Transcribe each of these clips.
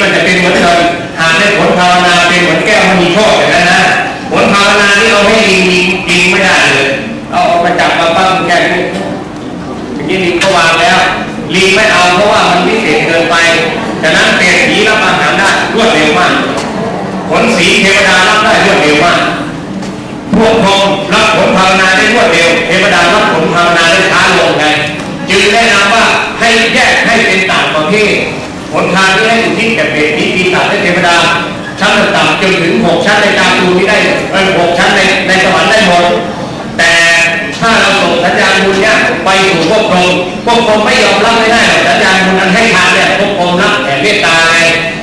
ก็จะเป็นเหมือนเราหาได้ผลภาวนาเป็นเหมือนแก้วมันมีโชคอย่างนั้นนะผลภาวนานี่เราให้ลิมีไม่ได้เลยเอามาจับมาปั้มแก้วเมื่อกี้ลิงก็วางแล้วลีไม่เอาเพราะว่ามันพิเศษเกินไปฉะนั้นเศรษฐีรับอาหารได้รวดเร็วมากผลสีเทวดารับได้รวดเร็วมากพวกพรมรับผลภาวนาได้รวดเร็วเทวดารับ จนถึงหกชั้นในกามภูมิได้หกชั้นในในสวรรค์ได้หมดแต่ถ้าเราส่งสัญญาณบุญเนี่ยไปสู่พวกพรหมพวกพรหมไม่ยอมรับไม่ได้หรอกสัญญาณบุญนั้นให้ทานเนี่ยพวกพรหมรับแต่เมตตาไง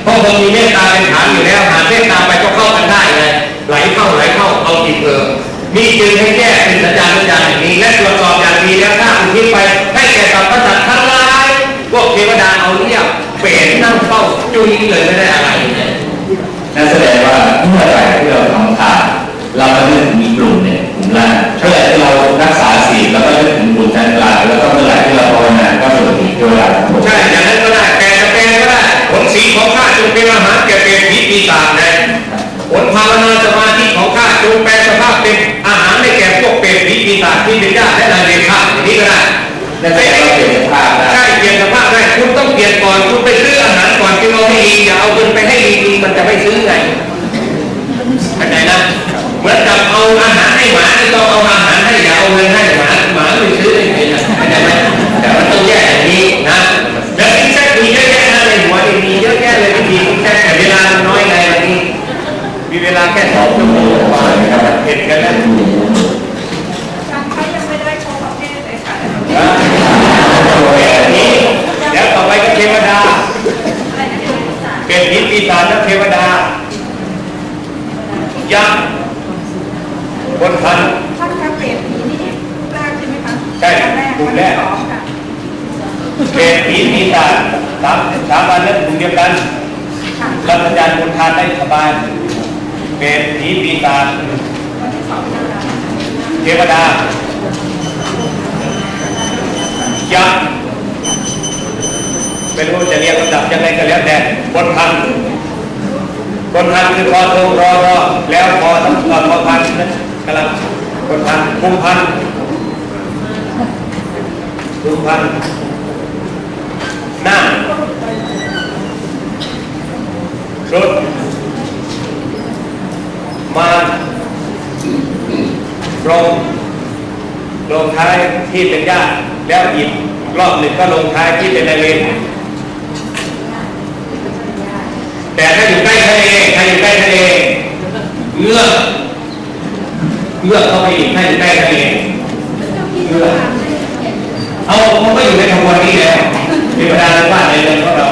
พวกพรหมมีเมตตาเป็นฐานอยู่แล้วหาเมตตาไปก็เข้ากันได้ไงไหลเข้าไหลเข้าเอาจิตเออนี่จึงให้แยกเป็นสัญญาณสัญญาณอย่างนี้และตรวจสอบอย่างดีแล้วถ้าอุทิศไปให้แก่สรรพสัตว์ทั้งหลายพวกเทวดาเอาเรียบเปรตนั่งเฝ้าจุยเลยไม่ได้ ศาจที่เป็นญาติและนายเดชข้าอย่างนี้ก็ได้นั่นแสดงว่าเปลี่ยนสภาพได้ใช่เปลี่ยนสภาพได้คุณต้องเปลี่ยนก่อนคุณไปซื้ออาหารก่อนจึงเอาให้ลิงอย่าเอาเงินไปให้ลิงลิงมันจะไม่ซื้อไงเข้าใจนะเหมือนกับเอาอาหารให้หมาที่ต้องเอาอาหารให้อย่าเอาเงินให้หมาหมาไม่ซื้อได้ไงนะเข้าใจไหมแต่มันต้องแยกอย่างนี้นะแล้ววิธีแทรกมีเยอะแยะนะในหัวนี่มีเยอะแยะเลยวิธีแทรกแต่เวลามันน้อยไงวันนี้ มีเวลาแค่สองชั่วโมงกว่านะครับเห็นกันแล้ว การใช้ยังไม่ได้โชว์ประเภทเลยค่ะ นะโอเคอันนี้แล้วต่อไปก็เทวดา อะไรนะที่เป็นศาสตร์ เป็นหินปีศาจและเทวดา ยักษ์บนพันถ้าการเปรียบผีนี่รูปแรกใช่ไหมคะใช่อันแรกรูปแรกอันที่สองค่ะเป็นหินปีศาจสามสามอันนั้นกลุ่มเดียวกันค่ะรับสัญญาณบนทานได้สบายเป็นหินปีศาจอันที่สองนะคะเทวดายักษ์ไม่รู้จะเรียกลำดับยังไงก็แล้วแต่บนพัน คนพันคือพอทงรอรอแล้วพอทั้งพอพอพันกำลังคนพันคุมพันคุมพันหน้ารุดมาลงลงท้ายที่เป็นญาติแล้วอีกรอบหนึ่งก็ลงท้ายที่เป็นนายเวรแต่ถ้าอยู่ ทะเลใครอยู่ใกล้ทะเลเงือกเงือกเข้าไปอีกใครอยู่ใกล้ทะเลเงือกเอามันก็อยู่ในขบวนนี้แล้วเทวดานบ้านในเรือนของเรา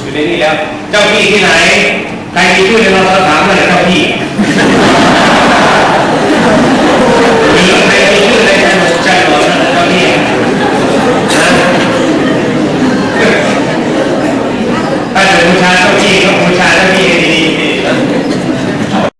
อยู่ในนี้แล้ว เจ้าที่ที่ไหนใครมีชื่อในเราเราถามเลยเจ้าที่